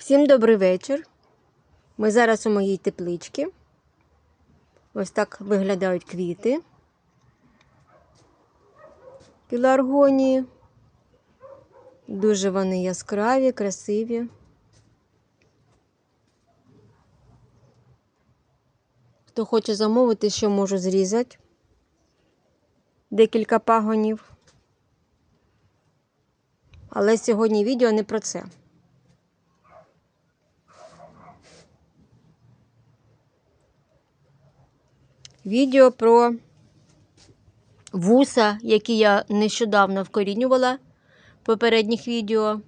Всім добрий вечір. Ми зараз у моїй тепличці. Ось так виглядають квіти. Піларгонії. Дуже вони яскраві, красиві. Хто хоче замовити, що можу зрізати. Декілька пагонів. Але сьогодні відео не про це. Відео про вуса, які я нещодавно вкорінювала в попередніх відео.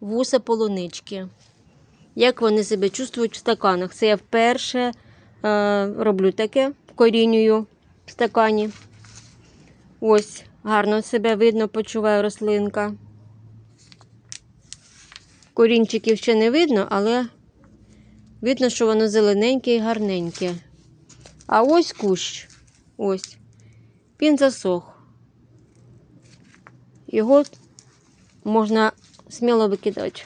Вуса полунички. Як вони себе чувствують в стаканах? Це я вперше е, роблю таке, вкорінюю в стакані. Ось, гарно себе видно, почуває рослинка. Корінчиків ще не видно, але видно, що воно зелененьке і гарненьке. А ось кущ. Ось. Він засох. Його можна сміло викидати.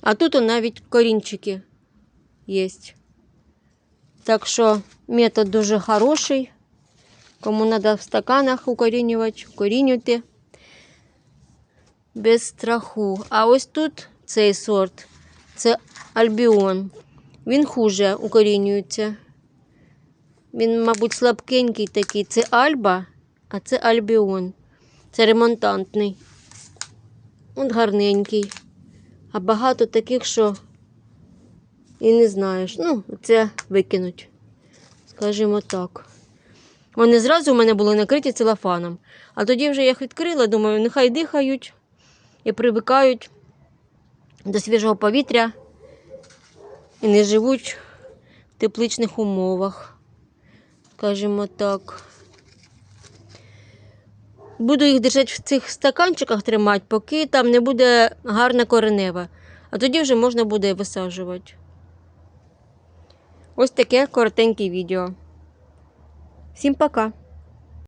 А тут навіть корінчики є. Так що метод дуже хороший. Кому треба в стаканах укорінювати, укорінюйте без страху. А ось тут цей сорт це альбіон. Він хуже укорінюється. Він, мабуть, слабкенький такий. Це альба, а це альбіон. Це ремонтантний. От гарненький. А багато таких, що і не знаєш. Ну, це викинуть. Скажімо так. Вони зразу в мене були накриті целофаном. А тоді вже я їх відкрила, думаю, нехай дихають і привикають до свіжого повітря і не живуть в тепличних умовах. Скажімо так. Буду їх держати в цих стаканчиках тримати, поки там не буде гарна коренева. А тоді вже можна буде висаджувати. Ось таке коротеньке відео. Всім пока!